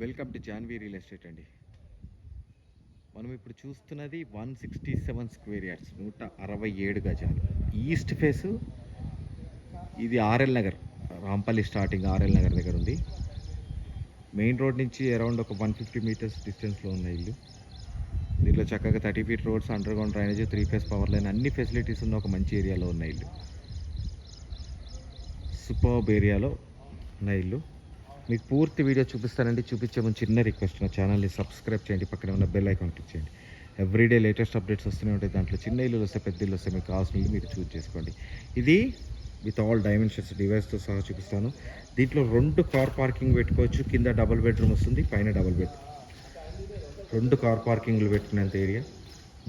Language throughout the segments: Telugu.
Welcome to Janvi real estate అండి. మనం ఇప్పుడు చూస్తున్నది one sixty seven square yards నూట అరవై ఏడు గజాలు. ఈస్ట్ ఫేసు ఇది RL Nagar Rampally starting RL Nagar దగ్గర ఉంది. మెయిన్ రోడ్ నుంచి అరౌండ్ ఒక వన్ ఫిఫ్టీ మీటర్స్ డిస్టెన్స్లో ఉన్న ఇల్లు. దీంట్లో చక్కగా thirty feet roads underground drainage three phase power line అన్ని ఫెసిలిటీస్ ఉన్న ఒక మంచి ఏరియాలో ఉన్న ఇల్లు. సూపర్బ్ ఏరియాలో ఉన్న ఇల్లు. మీకు పూర్తి వీడియో చూపిస్తానండి. చూపించే ముందు చిన్న రిక్వెస్ట్ నా ఛానల్ని సబ్స్క్రైబ్ చేయండి. పక్కన ఉన్న బెల్ ఐకాన్ క్లిక్ చేయండి. ఎవ్రీడే లేటెస్ట్ అప్డేట్స్ వస్తూనే ఉంటాయి. దాంట్లో చిన్న ఇల్లు వస్తే పెద్ద ఇల్లు వస్తే మీకు కావాల్సిన ఇల్లు మీరు చూస్ చేసుకోండి. ఇది విత్ ఆల్ డైమెన్షన్స్ డివైస్తో సహా చూపిస్తాను. దీంట్లో రెండు కార్ పార్కింగ్ పెట్టుకోవచ్చు. కింద డబుల్ బెడ్రూమ్ వస్తుంది పైన డబుల్ బెడ్ రెండు కార్ పార్కింగ్లు పెట్టుకునేంత ఏరియా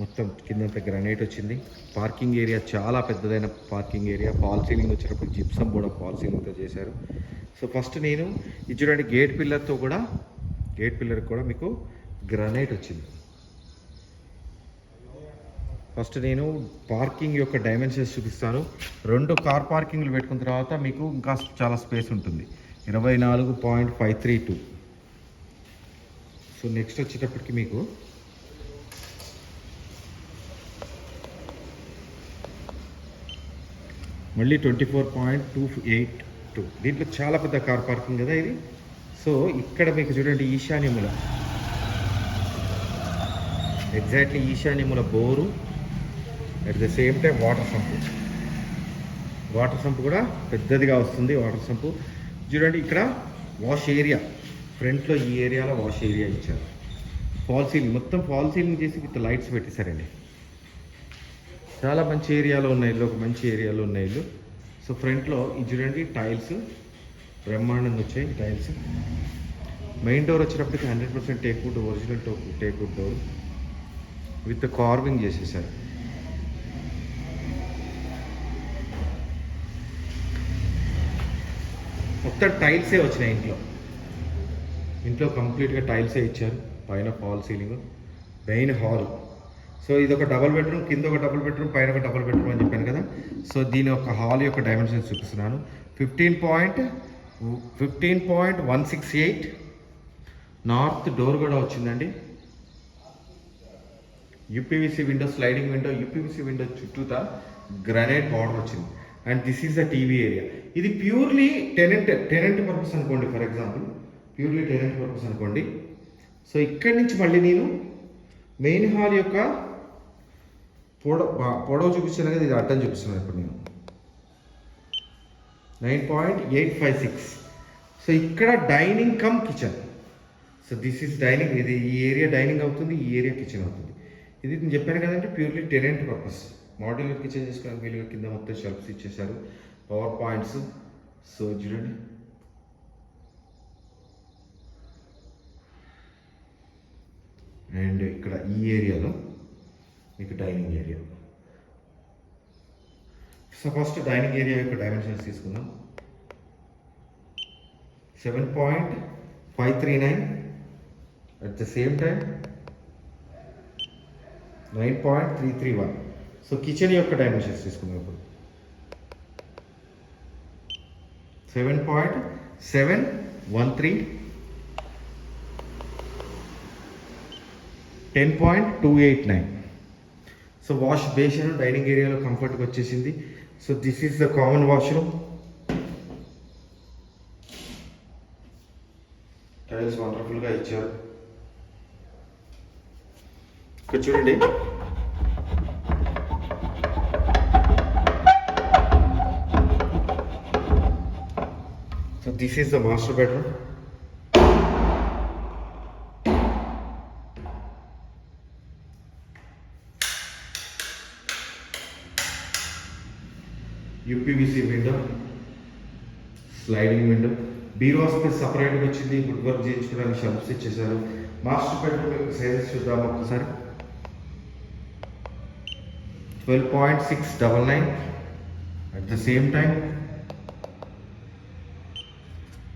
మొత్తం కిందంత గ్రనైట్ వచ్చింది. పార్కింగ్ ఏరియా చాలా పెద్దదైన పార్కింగ్ ఏరియా ఫాల్ సీలింగ్ వచ్చేటప్పుడు జిప్సమ్ కూడా ఫాల్ సీలింగ్తో చేశారు. సో ఫస్ట్ నేను ఇది చూడండి గేట్ పిల్లర్తో కూడా గేట్ పిల్లర్ కూడా మీకు గ్రనైట్ వచ్చింది. ఫస్ట్ నేను పార్కింగ్ యొక్క డైమెన్షన్స్ చూపిస్తాను. రెండు కార్ పార్కింగ్లు పెట్టుకున్న తర్వాత మీకు ఇంకా చాలా స్పేస్ ఉంటుంది. ఇరవై నాలుగు point five three two. So next వచ్చేటప్పటికి మీకు మళ్ళీ twenty four point two eight. Two దీంట్లో చాలా పెద్ద కార్ పార్కింగ్ కదా ఇది? సో ఇక్కడ మీకు చూడండి ఈశాన్యముల exactly ఈశాన్యముల bore. At the same time water sump water sump కూడా పెద్దదిగా వస్తుంది వాటర్ సంపు చూడండి ఇక్కడ వాష్ ఏరియా ఫ్రంట్లో ఈ ఏరియాలో వాష్ ఏరియా ఇచ్చారు. ఫాల్ సీలింగ్ మొత్తం ఫాల్ సీలింగ్ చేసి విత్ లైట్స్ పెట్టేశారండి. చాలా మంచి ఏరియాలో ఉన్న ఇల్లు ఒక మంచి ఏరియాలో ఉన్న ఇల్లు. సో ఫ్రంట్లో ఇది చూడండి టైల్స్. బ్రహ్మాండంగా వచ్చాయి టైల్స్. మెయిన్ డోర్ వచ్చేటప్పటికి hundred percent teakwood original took teakwood door. With carving చేసేసారు. మొత్తం టైల్సే వచ్చినాయి ఇంట్లో. ఇంట్లో కంప్లీట్గా టైల్సే ఇచ్చారు. పైన fall ceiling. Main hall. So ఇది ఒక డబుల్ బెడ్రూమ్ కింద ఒక డబుల్ బెడ్రూమ్ పైన ఒక డబుల్ బెడ్రూమ్ అని చెప్పాను కదా. సో దీని యొక్క హాల్ యొక్క డైమెన్షన్స్ చూపిస్తున్నాను. Fifteen point fifteen point one six eight north door కూడా వచ్చిందండి. UPVC window sliding window UPVC window చుట్టూతా గ్రనైట్ బార్డర్ వచ్చింది. And this is the TV area ఇది ప్యూర్లీ టెనెంట్ టెనెంట్ పర్పస్ అనుకోండి for example purely tenant purpose అనుకోండి. సో ఇక్కడి నుంచి మళ్ళీ నేను మెయిన్ హాల్ యొక్క పొడవ పొడవు చూపించాను కదా ఇది అడ్డం చూపిస్తున్నాను ఇప్పుడు నేను. Nine point eight five six. So ఇక్కడ dining cum kitchen. So this is dining ఇది ఈ ఏరియా డైనింగ్ అవుతుంది ఈ ఏరియా కిచెన్ అవుతుంది. ఇది నేను చెప్పాను కదంటే purely tenant purpose. Modular kitchen చేసుకోవడానికి వీలుగా కింద మొత్తం షెల్ఫ్స్ ఇచ్చేసారు పవర్ పాయింట్స్ సో చూడండి. అండ్ ఇక్కడ ఈ ఏరియాలో మీకు dining area. So first dining area యొక్క డైమెన్షన్స్ తీసుకుందాం. Seven point five three nine at the same time nine point three three one so kitchen యొక్క డైమెన్షన్స్ తీసుకుందాం ఇప్పుడు. Seven point seven one three ten point two eight nine so wash basin dining ఏరియాలో కంఫర్ట్గా వచ్చేసింది. So this is the common washroom tiles వండర్ఫుల్గా ఇచ్చారు. ఇక్కడ చూడండి. So this is the master bedroom UPVC window sliding window bureau సపరేట్గా వచ్చింది. వుడ్ వర్క్ చేయించుకోవడానికి షెల్ఫ్స్ ఇచ్చేసారు మాస్టర్ బెడ్రూమ్ సైజెస్ చూద్దాం ఒకసారి. Twelve point six double nine at the same time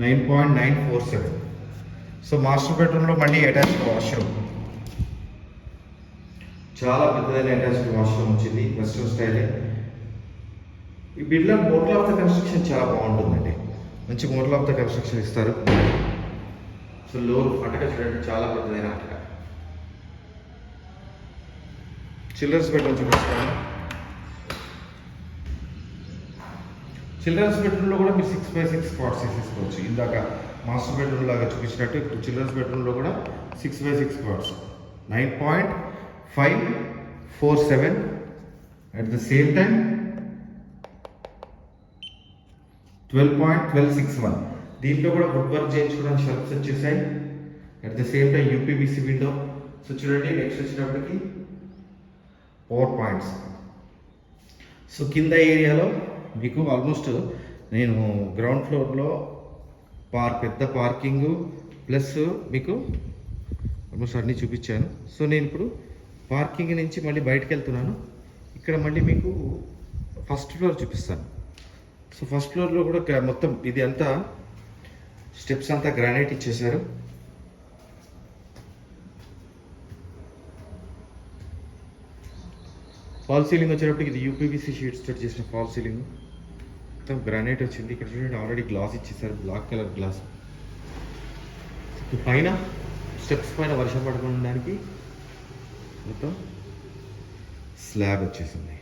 nine point nine four seven so master బెడ్రూమ్లో మళ్ళీ అటాచ్డ్ వాష్రూమ్ చాలా పెద్దదైన అటాచ్డ్ వాష్రూమ్ వచ్చింది. వెస్ట్రన్ స్టైలే ఈ Birla model of the construction చాలా బాగుంటుందండి. మంచి మోడల్ ఆఫ్ ద కన్స్ట్రక్షన్ ఇస్తారు. సో లోరు అటక చూడండి చాలా పెద్దదైన అటక. చిల్డ్రన్స్ బెడ్రూమ్ చూపిస్తాను. చిల్డ్రన్స్ బెడ్రూమ్లో కూడా మీరు సిక్స్ బై సిక్స్ స్పాట్స్ వేసేసుకోవచ్చు ఇందాక మాస్టర్ బెడ్రూమ్ లాగా చూపించినట్టు ఇప్పుడు చిల్డ్రన్స్ బెడ్రూమ్లో కూడా six by six spots nine point five four seven at the same time twelve point twelve six one దీంట్లో కూడా వుడ్ వర్క్ చేయించుకోవడానికి షర్ప్స్ వచ్చేసాయి. At the same time UPVC window so చూడండి నెక్స్ట్ వచ్చినప్పటికి పవర్ పాయింట్స్ సో కింద ఏరియాలో మీకు ఆల్మోస్ట్ నేను గ్రౌండ్ ఫ్లోర్లో పార్ పెద్ద పార్కింగ్ ప్లస్ మీకు ఆల్మోస్ట్ అన్నీ చూపించాను. సో నేను ఇప్పుడు పార్కింగ్ నుంచి మళ్ళీ బయటకు వెళ్తున్నాను. ఇక్కడ మళ్ళీ మీకు ఫస్ట్ ఫ్లోర్ చూపిస్తాను. సో ఫస్ట్ ఫ్లోర్లో కూడా మొత్తం ఇది అంతా స్టెప్స్ అంతా గ్రానైట్ ఇచ్చేసారు. ఫాల్ సీలింగ్ వచ్చేటప్పటికి ఇది యూపీబీసీ షీట్స్ తోటి చేసిన ఫాల్ సీలింగ్ మొత్తం గ్రానైట్ వచ్చింది. ఇక్కడ చూడండి ఆల్రెడీ గ్లాస్ ఇచ్చేసారు. బ్లాక్ కలర్ గ్లాస్ పైన స్టెప్స్ పైన వర్షం పడకుండా మొత్తం స్లాబ్ వచ్చేసింది.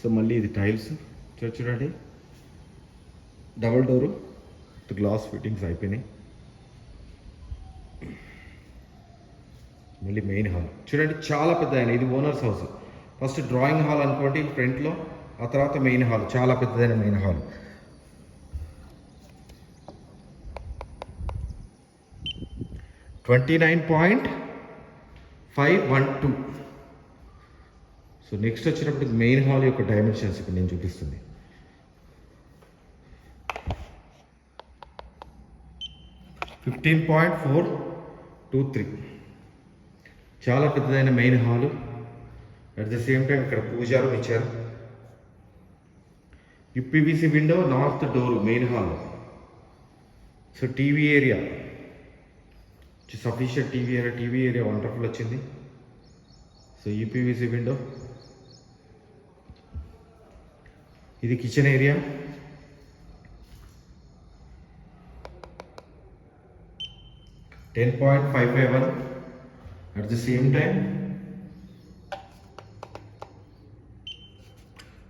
సో మళ్ళీ ఇది టైల్స్ చూడండి. డబల్ డోరు గ్లాస్ ఫిట్టింగ్స్ అయిపోయినాయి. మళ్ళీ మెయిన్ హాల్. చూడండి చాలా పెద్ద ఆయన ఇది owners house. First drawing hall అనుకోండి ఫ్రంట్లో. ఆ తర్వాత మెయిన్ హాల్. చాలా పెద్దదైన main hall. Twenty nine point five one two. So next వచ్చినప్పుడు మెయిన్ హాల్ యొక్క డైమెన్షన్స్ ఇక్కడ నేను చూపిస్తుంది. Fifteen point four two three చాలా పెద్దదైన main hall. At the same time ఇక్కడ పూజారు ఇచ్చారు. UPVC window north door main hall so TV area sufficient TV area TV area wonderful వచ్చింది. సో యూపీవీసీ విండో ఇది kitchen area ten point five five one at the same time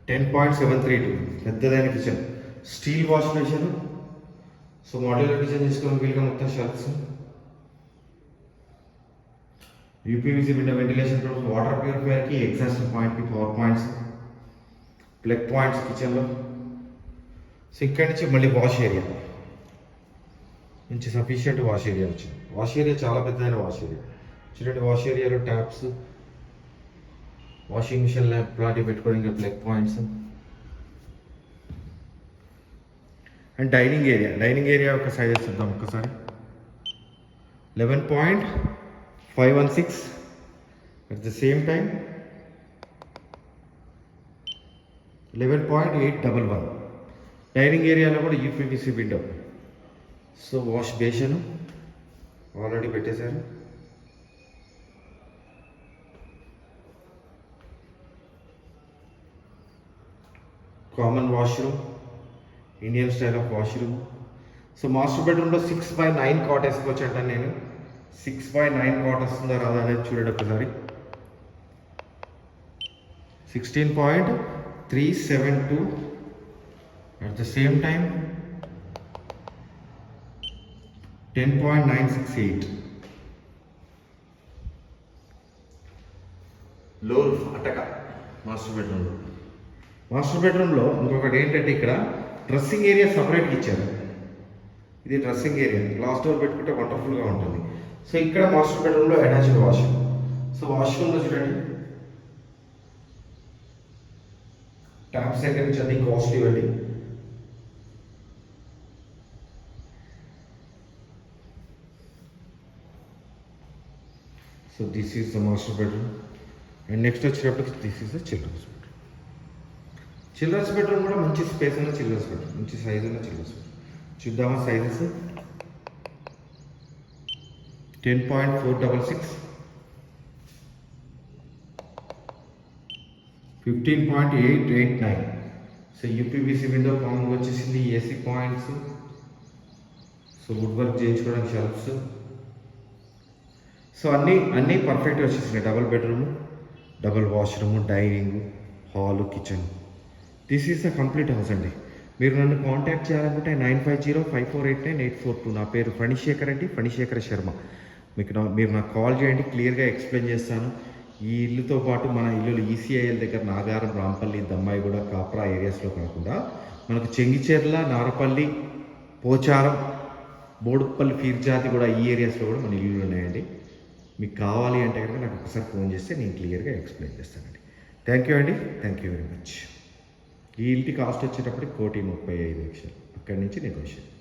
ten point seven three two పెద్దదైన kitchen steel wash basin so model kitchen చేసుకోవడం వీలుగా మొత్తం షర్ట్స్ యూపీవీసీ విండో వెంటిలేషన్ వాటర్ ప్యూరిఫైయర్కి ఎగ్జాస్ట్ పాయింట్కి పవర్ పాయింట్స్ ప్లగ్ పాయింట్స్ కిచెన్లో సో ఇక్కడి నుంచి మళ్ళీ వాష్ ఏరియా మంచి సఫిషియంట్ వాష్ ఏరియా వచ్చింది. వాష్ ఏరియా చాలా పెద్దదైన వాష్ ఏరియా. చూడండి వాష్ ఏరియాలో ట్యాప్స్ వాషింగ్ మిషన్ ల్యాంప్ లాంటివి పెట్టుకోవడానికి plug points. And dining area. Dining area ఒక సైజెస్ చూద్దాం ఒక్కసారి. Eleven point five one six at the same time eleven point eight double one. Dining ఏరియాలో కూడా UPVC window. So wash basin. Already పెట్టేశారు. Common washroom Indian style of washroom. So master బెడ్రూమ్లో సిక్స్ బై నైన్ కాట్ వేసుకోవచ్చు నేను. సిక్స్ బై నైన్ కాట్ వస్తుందా రాదా అనేది చూడండి ఒకసారి. Sixteen point three seven two. At the same time ten point nine six eight lower అటక మాస్టర్ బెడ్రూమ్లో. మాస్టర్ బెడ్రూమ్లో ఇంకొకటి ఏంటంటే ఇక్కడ డ్రెస్సింగ్ ఏరియా సపరేట్గా ఇచ్చారు. ఇది డ్రెస్సింగ్ ఏరియా. గ్లాస్ డోర్ పెట్టుకుంటే వండర్ఫుల్గా ఉంటుంది. సో ఇక్కడ మాస్టర్ బెడ్రూమ్లో అటాచ్డ్ వాష్రూమ్ సో వాష్రూమ్లో చూడండి. ట్యాప్స్ దగ్గర నుంచి అన్ని కాస్ట్లీ వెళ్ళి so this is the master bedroom and next వచ్చేటప్పటికి this is the children's bedroom children's bedroom కూడా మంచి స్పేస్ ఉన్న చిల్డ్రన్స్ బెడ్రూమ్ మంచి సైజ్ ఉన్న చిల్డ్రన్స్ బెడ్రూమ్ చూద్దామా sizes ten point four double six fifteen point eight eight nine so UPVC window common వచ్చేసింది AC points so wood work చేయించుకోవడానికి షెల్ఫ్స్ సో అన్నీ అన్నీ పర్ఫెక్ట్గా వచ్చేసినాయి. Double bedroom double washroom dining hall kitchen this is the complete house అండి. మీరు నన్ను కాంటాక్ట్ చేయాలనుకుంటే nine five zero five four eight nine eight four two నా పేరు ఫణిశేఖర్ అండి ఫణిశేఖర్ శర్మ. మీకు నా మీరు నాకు కాల్ చేయండి క్లియర్గా ఎక్స్ప్లెయిన్ చేస్తాను. ఈ ఇల్లుతో పాటు మన ఇల్లులు ఈసీఐఎల్ దగ్గర నాగారం రాంపల్లి దమ్మాయిగూడ కాప్రా ఏరియాస్లో కాకుండా మనకు చెంగిచెర్ల నారపల్లి పోచారం బోడుపల్లి ఫీర్జాతి కూడా ఈ ఏరియాస్లో కూడా మన ఇల్లులు ఉన్నాయండి. మీకు కావాలి అంటే కనుక నాకు ఒకసారి ఫోన్ చేస్తే నేను క్లియర్గా ఎక్స్ప్లెయిన్ చేస్తానండి. థ్యాంక్ యూ అండి. థ్యాంక్ యూ వెరీ మచ్ ఈ ఇంటి కాస్ట్ వచ్చేటప్పటికి కోటి ముప్పై ఐదు లక్షలు. అక్కడి నుంచి నెగోషియేట్